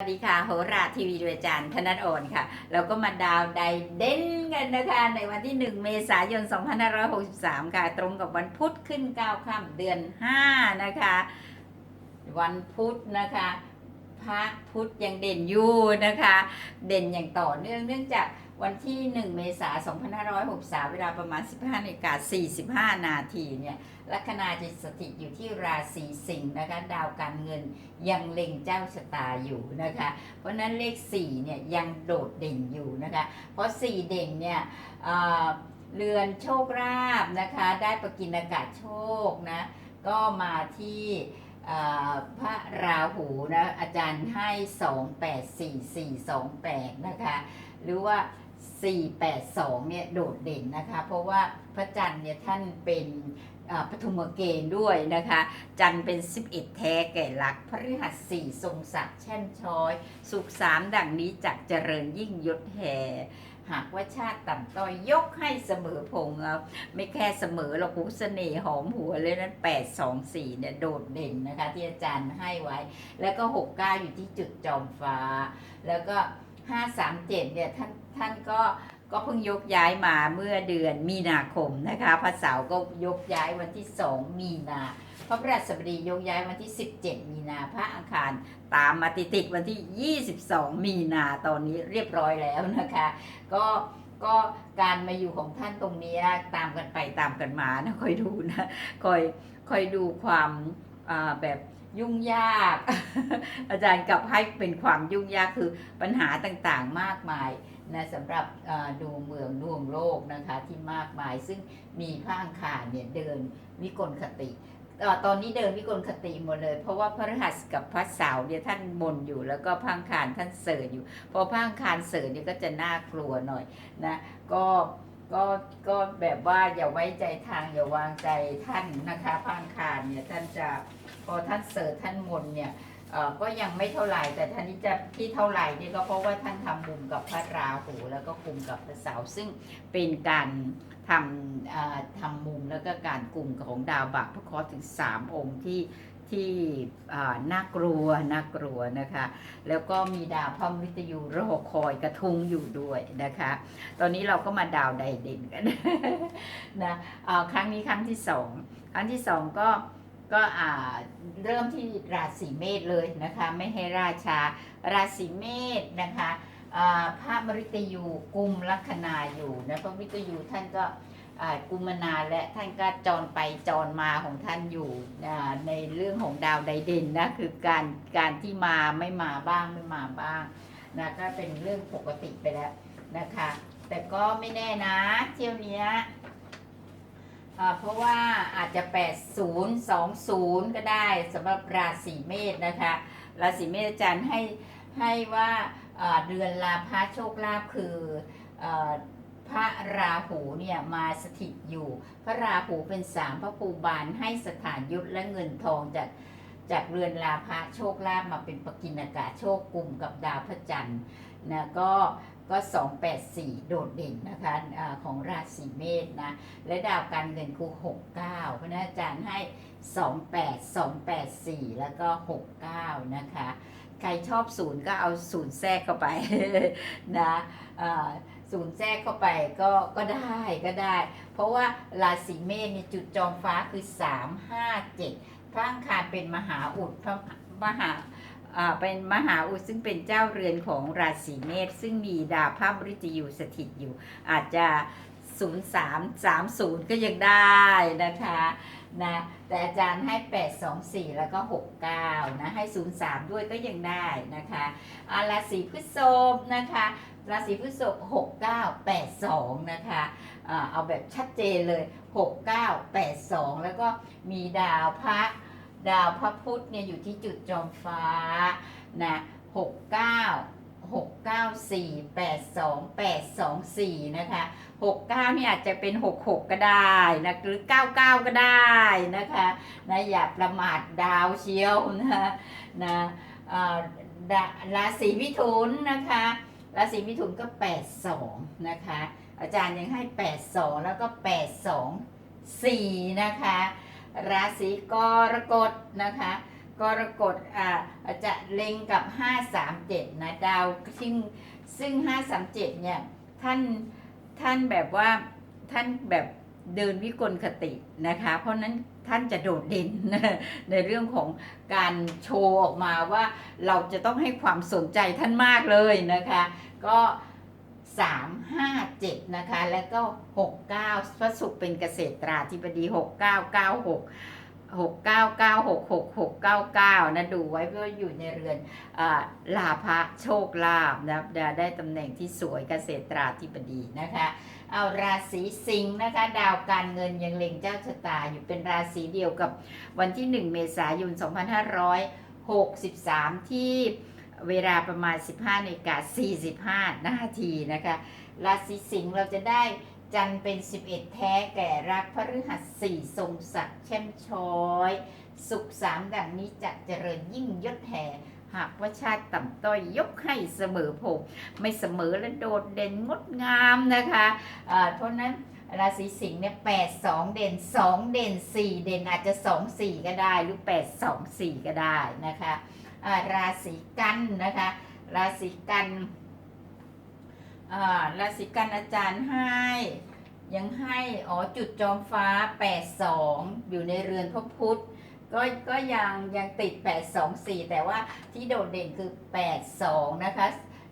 สวัสดีค่ะโหราทีวีด้วยอาจารย์ธนัทอ่อนค่ะแล้วก็มาดาวไดเด่นกันนะคะ ในวันที่ 1 เมษายน 2563 ค่ะ ตรงกับวันพุธขึ้น 9 ค่ำเดือน 5 นะคะ วันพุธนะคะ พระพุธยังเด่นอยู่นะคะ เด่นอย่างต่อเนื่องเนื่องจากวันที่ 1 เมษายน 2563 เวลาประมาณ 15นาฬิกา45 นาทีเนี่ย ลัคนาจิตสถิตอยู่ที่ราศีสิงห์นะคะดาวการเงินยังเล็งเจ้าชะตาอยู่นะคะ เพราะนั้นเลข4เนี่ยยังโดดเด่นอยู่นะคะ เพราะ 4 เด่นเนี่ยเเรือนโชคลาภนะคะ ได้ประกินอากาศโชคนะก็มาที่พระราหูนะอาจารย์ให้ 284428 นะคะ หรือว่า 482 เนี่ยโดดเด่นนะคะ เพราะว่าพระจันทร์เนี่ยท่านเป็นปฐุมเกณฑ์ด้วยนะคะ จันทร์เป็น 11 แท้แก่ลักพฤหัสสี่ทรงศักดิ์แช่มช้อย สุขสามดังนี้จักเจริญยิ่งยศแห่หากว่าชาติต่ำต้อยยกให้เสมอพงษ์เอาไม่แค่เสมอหรอกหูเสน่ห์หอมหัวเลยนั้น8 2 4เนี่ยโดดเด่นนะคะ ที่อาจารย์ให้ไว้ แล้วก็69อยู่ที่จุดจอมฟ้า แล้วก็ 537เนี่ยท่านท่านก็ก็เพิ่งยกย้ายมาเมื่อเดือนมีนาคมนะคะพระเสาร์ก็ยกย้ายวันที่2มีนาพระพฤหัสบดียกย้ายวันที่ 17 มีนาพระอังคารตามมาติดติดวันที่ 22 มีนาตอนนี้เรียบร้อยแล้วนะคะ ก็ก็การมาอยู่ของท่านตรงนี้ตามกันไปตามกันมานะคอยดูนะคอยคอยดูความแบบ ยุ่งยาก อาจารย์กลับให้เป็นความยุ่งยากคือปัญหาต่างๆมากมายนะสำหรับอ่าดูเมืองดวงโลกนะคะที่มากมายซึ่งมีพระอังคารเนี่ยเดินวิกลคติตอนนี้เดินวิกลคติหมดเลย เพราะว่าพระรหัสกับพระเสาร์เนี่ยท่านบนอยู่แล้วก็พระอังคารท่านเสริอยู่ พอพระอังคารเสริเนี่ยก็จะน่ากลัวหน่อยนะก็ ก็ก็แบบว่าอย่าไว้ใจทางอย่าวางใจท่านนะคะพังคารเนี่ยท่านจะพอท่านเสริท่านมนเนี่ยเอ่อก็ยังไม่เท่าไหร่แต่ท่านนี้จะที่เท่าไหร่นี่ก็เพราะว่าท่านทำมุมกับพระราหูแล้วก็คุมกับพระเสาร์ซึ่งเป็นการทำเอ่อทำมุมแล้วก็การกลุ่มของดาวบักพระคราะห์ถึง 3 องค์ที่ ที่น่ากลัวน่ากลัวนะคะ แล้วก็มีดาวพระมฤตยูรอคอยกระทุงอยู่ด้วยนะคะ ตอนนี้เราก็มาดาวไดเด่นกันนะครั้งนี้ครั้งที่สองครั้งที่สองก็ก็เริ่มที่ราศีเมษเลยนะคะ ไม่ให้ราชาราศีเมษนะคะพระมฤตยูกุมลัคนาอยู่นะพระมฤตยูท่านก็ กุมานานและท่านก็จรไปจรมาของท่านอยู่ในเรื่องของดาวไดเด่นนะคือการการที่มาไม่มาบ้างไม่มาบ้างนะก็เป็นเรื่องปกติไปแล้วนะคะ แต่ก็ไม่แน่นะเที่ยวเนี้ยเพราะว่าอาจจะ 80 20 ก็ได้สำหรับราศีเมษนะคะ ราศีเมษอาจารย์ให้ให้ว่าเดือนลาภะโชคลาภคือ พระราหูเนี่ยมาสถิตอยู่ พระราหูเป็นสามพระภูบาลให้สถานยุทธและเงินทองจากจากเรือนลาภะโชคลาภมาเป็นปกินากาโชคกลุ่มกับดาวพระจันทร์นะก็ก็ 284 โดดเด่นนะคะอาของราศีเมษนะและดาวการเงินคือ 69 เพราะฉะนั้นอาจารย์ให้ 28 284 แล้วก็ 69 นะคะ ใครชอบศูนย์ก็เอาศูนย์แทรกเข้าไปนะอ่า ศูนย์แทรกเข้าไปก็ก็ได้ก็ได้ เพราะว่าราศีเมษเนี่ยจุดจองฟ้าคือ 3 5 7พระอังคารเป็นมหาอุดพระมหาอ่าเป็นมหาอุดซึ่งเป็นเจ้าเรือนของราศีเมษซึ่งมีดาวพระบริตยูสถิตอยู่ อาจจะ 0330 ก็ยังได้นะคะนะแต่อาจารย์ให้ 824 แล้วก็ 69 นะ ให้ 03 ด้วยก็ยังได้นะคะอาราศีพฤษภนะคะราศีพฤษภ6982 นะคะเอาแบบชัดเจนเลย 6982 แล้วก็มีดาวพระดาวพระพุธเนี่ยอยู่ที่จุดจอมฟ้านะ69 694 82 824 นะคะ 69นี่อาจจะเป็น 66 ก็ได้นะหรือ 99 ก็ได้นะคะนะอย่าประมาทดาวเชียวนะนะอ่าราศีมิถุนนะคะราศีมิถุนก็ 82 นะคะ อาจารย์ยังให้ 82 แล้วก็ 82 4 นะคะ ราศีกรกฎนะคะ กรกฎอ่าจะเล็งกับ 537 นะดาวซึ่งซึ่ง 537 เนี่ย ท่านท่านแบบว่าท่านแบบเดินวิกลคตินะคะ เพราะนั้นท่านจะโดดเด่นในเรื่องของการโชว์ออกมาว่าเราจะต้องให้ความสนใจท่านมากเลยนะคะ ก็3 5 7นะคะ แล้วก็69พระศุกร์เป็นเกษตราธิบดี 6996 69966699นะดูไว้เพื่ออยู่ในเรือนอลาภะโชคลาภนะได้ตำแหน่งที่สวยเกษตราธิบดีนะคะ เอาราศีสิงห์นะคะ ดาวการเงินยังเล็งเจ้าชะตาอยู่เป็นราศีเดียวกับวันที่ 1 เมษายน 2563 ที่เวลาประมาณ 15นาฬิกา45 นาทีนะคะ ราศีสิงห์เราจะได้ จันเป็น 11 แท้แก่รักพฤหัสสี่ทรงศักดิ์แช่มช้อย สุขสามดังนี้จะเจริญยิ่งยศแห่ หากว่าชาติต่ำต้อยยกให้เสมอผมไม่เสมอและโดดเด่นงดงามนะคะอ่าเพราะนั้นราศีสิงห์เนี่ยแปดสองเด่นสองเด่นสี่เด่นอาจจะสองสี่ก็ได้หรือแปดสองสี่ก็ได้นะคะอ่าราศีกันนะคะ ราศีกัน อ่าราศีกันอาจารย์ให้ ยังให้อ๋อจุดจอมฟ้า 82 อยู่ในเรือนพระพุธก็ก็ยังยังติด 824 แต่ว่าที่โดดเด่นคือ 82 นะคะ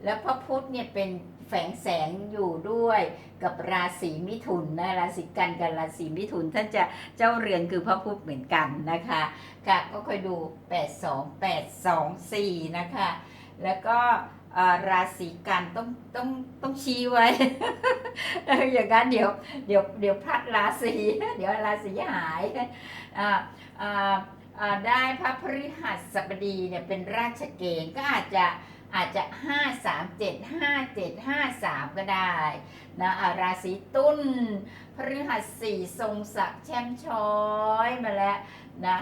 แล้วพระพุธเนี่ยเป็นแฝงแสงอยู่ด้วยกับราศีมิถุนนะราศีกันกับราศีมิถุนท่านจะเจ้าเรือนคือพระพุธเหมือนกันนะคะค่ะก็ค่อยดู 82 824 นะคะ แล้วก็ ราศีกันต้องต้องต้องชี้ไว้ อย่างนั้นเดี๋ยวเดี๋ยวเดี๋ยวพลัดราศีเดี๋ยวราศีหายได้พระพฤหัสบดีเนี่ยเป็นราชเกณฑ์ก็อาจจะอาจจะ 5 3 7 5 7 5 3 ก็ได้นะาราศีตุลพฤหัสสี่ทรงศักดิ์แช่มช้อยมาแล้วนะ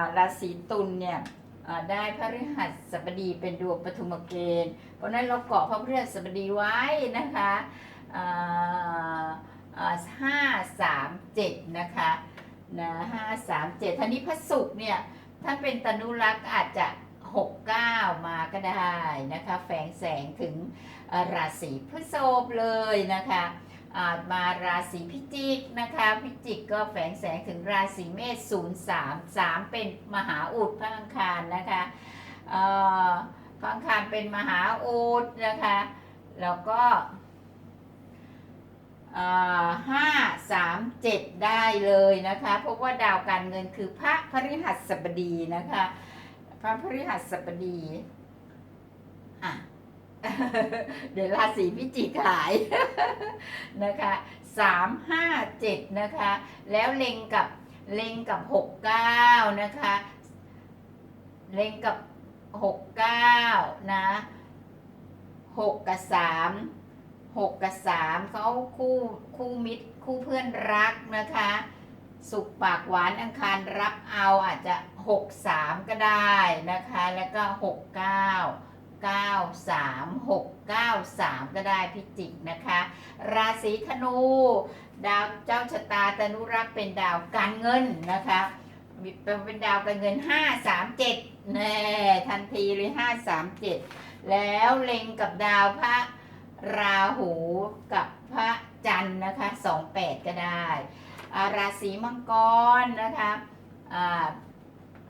าราศีตุลเนี่ย ได้พระฤหัสบดีเป็นดวงปฐุมเกณฑ์ เพราะนั้นเราเกาะพระพฤหัสบดีไว้นะคะห้าสามเจ็ดนะคะนะห้าสามเจ็ดท่านี้พระศุกร์เนี่ยท่านเป็นตนุรักษ์อาจจะหกเก้ามาก็ได้นะคะ แฝงแสงถึงราศีพฤษภเลยนะคะ มาราศีพิจิกนะคะ พิจิกก็แฝงแสงถึงราศีเมษศูนย์สามสามเป็นมหาอุดพระอังคารนะคะพระอังคารเป็นมหาอุดนะคะ แล้วก็ห้าสามเจ็ดได้เลยนะคะ เพราะว่าดาวการเงินคือพระพฤหัสบดีนะคะ พระพฤหัสบดีอะ เดี๋ยวราศีพิจิกหายนะคะสามห้าเจ็ดนะคะ แล้วเล็งกับเล็งกับหกเก้านะคะ เล็งกับหกเก้านะหกกับสามหกกับสามเขาคู่คู่มิตรคู่เพื่อนรักนะคะ สุขปากหวานอังคารรับเอาอาจจะหกสามก็ได้นะคะ แล้วก็หกเก้า 6 9 3 ก็ได้พิจิกนะคะ ราศีธนู ดาวเจ้าชะตาตนุรักษ์เป็นดาวการเงินนะคะมีเป็นดาวการเงิน 5 3 7แน่ทันทีเลย 5 3 7 แล้วเล็งกับดาวพระราหูกับพระจันทร์นะคะ 2 8 ก็ได้ ราศีมังกรนะคะอ่า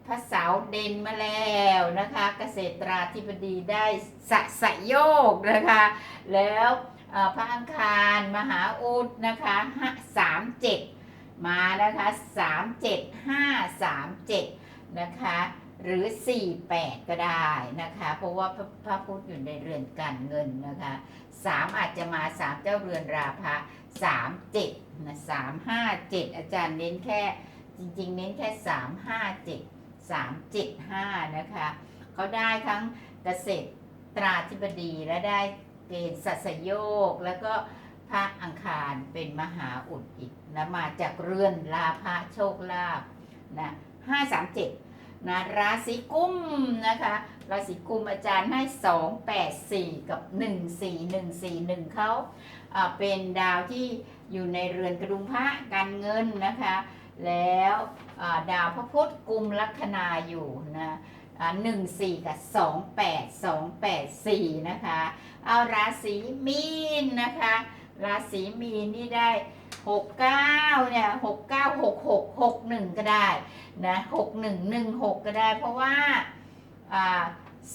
พระเสาเด่นมาแล้วนะคะ เกษตราธิบดีได้สะสะโยกนะคะ แล้วพระอังคารมหาอุดนะคะสามเจ็ดมานะคะสามเจ็ดห้าสามเจ็ดนะคะหรือ 48 ก็ได้นะคะ เพราะว่าพระพระพุธอยู่ในเรือนการเงินนะคะสามอาจจะมาสามเจ้าเรือนราพะสามเจ็ดนะสามห้าเจ็ดอาจารย์เน้นแค่จริง ๆ เน้นแค่สามห้าเจ็ด 375 นะคะเขาได้ทั้งเกษตรตราธิบดีและได้เกณฑ์สัสโยก แล้วก็พระอังคารเป็นมหาอุดอีกนะมาจากเรือนลาภะโชคลาภนะ537นะราศีกุมนะคะ ราศีกุมอาจารย์ให้284กับ14141เขาอ่าเป็นดาวที่อยู่ในเรือนกระดุมพระการเงินนะคะ แล้วดาวพระพุธกุมลัคนาอยู่นะหนึ่งสี่กับสองแปดสองแปดสี่นะคะ เอาราศีมีนนะคะ ราศีมีนนี่ได้หกเก้าเนี่ยหกเก้าหกหกหกหนึ่งก็ได้นะหกหนึ่งหนึ่งหกก็ได้ เพราะว่า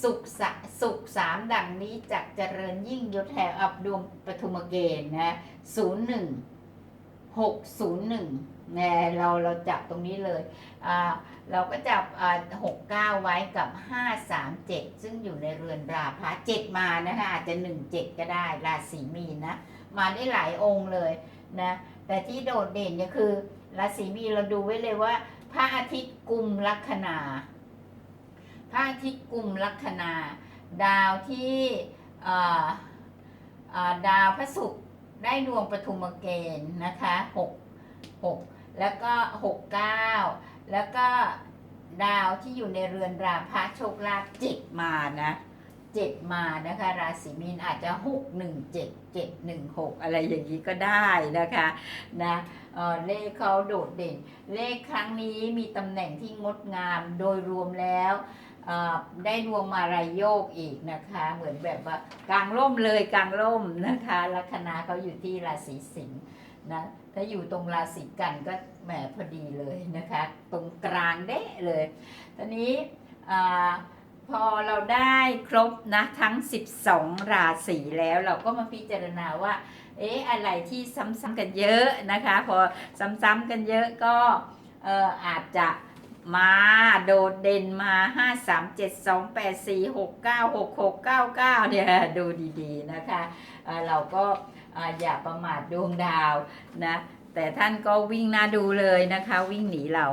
สุขสสุขสามดังนี้จักเจริญยิ่งยศแห่อับดวงปฐุมเกณฑ์นะศูนย์หนึ่งหกศูนย์หนึ่ง เนี่ยเราเราจับตรงนี้เลยอ่าเราก็จับหกเก้าไว้กับห้าสามเจ็ดซึ่งอยู่ในเรือนราพะเจ็ดมานะคะอาจจะหนึ่งเจ็ดก็ได้ราศีมีนนะ มาได้หลายองค์เลยนะ แต่ที่โดดเด่นเนี่ยคือราศีมีนเราดูไว้เลยว่าพระอาทิตย์กุมลัคนาพระอาทิตย์กุมลัคนา ดาวที่ดาวพระศุกร์ได้ดวงปฐุมเกณฑ์นะคะหกหก แล้วก็หกเก้าแล้วก็ดาวที่อยู่ในเรือนราพะโชคลาภเจ็ดมานะเจ็ดมานะคะ ราศีมีนอาจจะหกหนึ่งเจ็ดเจ็ดหนึ่งหกอะไรอย่างนี้ก็ได้นะคะนะเเลขเขาโดดเด่น เลขครั้งนี้มีตำแหน่งที่งดงามโดยรวมแล้วได้ดวงมารายโยกอีกนะคะ เหมือนแบบว่ากลางร่มเลยกลางร่มนะคะลัคนาเขาอยู่ที่ราศีสิงห์ นะถ้าอยู่ตรงราศีกันก็แหมพอดีเลยนะคะ ตรงกลางเด้เลยทีนี้พอเราได้ครบนะทั้ง 12 ราศีแล้วเราก็มาพิจารณาว่า เอ๊ะอะไรที่ซ้ำๆกันเยอะนะคะ พอซ้ำๆกันเยอะก็เอออาจจะมาโดดเด่นมา 5 3 7 2 8 4 6 9 6 6 9 9เนี่ยดูดีๆนะคะเเราก็ อย่าประมาทดวงดาวนะแต่ท่านก็วิ่งหน้าดูเลยนะคะ วิ่งหนีเรา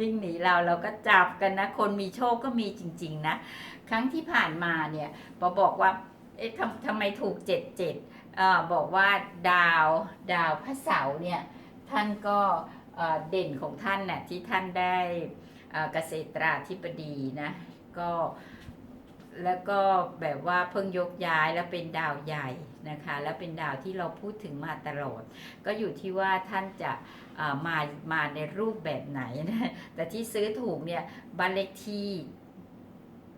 วิ่งหนีเราเราก็จับกันนะ คนมีโชคก็มีจริง ๆ นะ ครั้งที่ผ่านมาเนี่ยปอบอกว่า เอ๊ะทำทำไมถูกเจ็ดเจ็ดบอกว่าดาวดาวพระเสาร์เนี่ย ท่านก็เด่นของท่านน่ะที่ท่านได้เอ่อเกษตราธิบดีนะ ก็แล้วก็แบบว่าเพิ่งยกย้ายแล้วเป็นดาวใหญ่ นะคะ และเป็นดาวที่เราพูดถึงมาตลอด ก็อยู่ที่ว่าท่านจะมามาในรูปแบบไหนนะแต่ที่ซื้อถูกเนี่ยบ้านเลขที่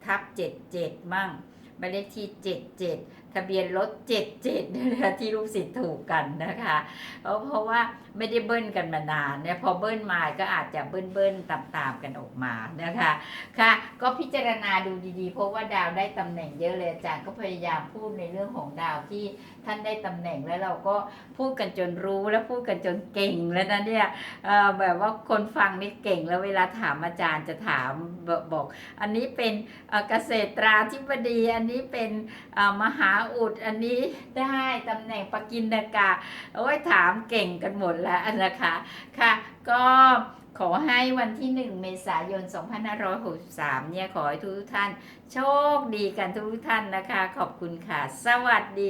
ทับเจ็ดเจ็ดมั่งบ้านเลขที่เจ็ดเจ็ด ทะเบียนรถเจ็ดเจ็ดนะคะที่ลูกศิษย์ถูกกันนะคะเพราะเพราะว่าไม่ได้เบิ้ลกันมานานเนี่ยพอเบิ้ลมาก็อาจจะเบิ้ลเบิ้ลตามตามๆกันออกมานะคะค่ะ ก็พิจารณาดูดีๆ เพราะว่าดาวได้ตำแหน่งเยอะเลยอาจารย์ก็พยายามพูดในเรื่องของดาวที่ท่านได้ตำแหน่งแล้วเราก็พูดกันจนรู้และพูดกันจนเก่งแล้วนะเนี่ยเออแบบว่าคนฟังนี่เก่งแล้วเวลาถามอาจารย์จะถามบอก อันนี้เป็นเกษตราธิบดีอันนี้เป็นมหาอุดอันนี้ได้ตำแหน่งปกินนากาโอ้ยถามเก่งกันหมดแล้วนะคะค่ะ ก็ขอให้วันที่ 1 เมษายน 2563 เนี่ยขอให้ทุกท่าน โชคดีกันทุกท่านนะคะ ขอบคุณค่ะ สวัสดี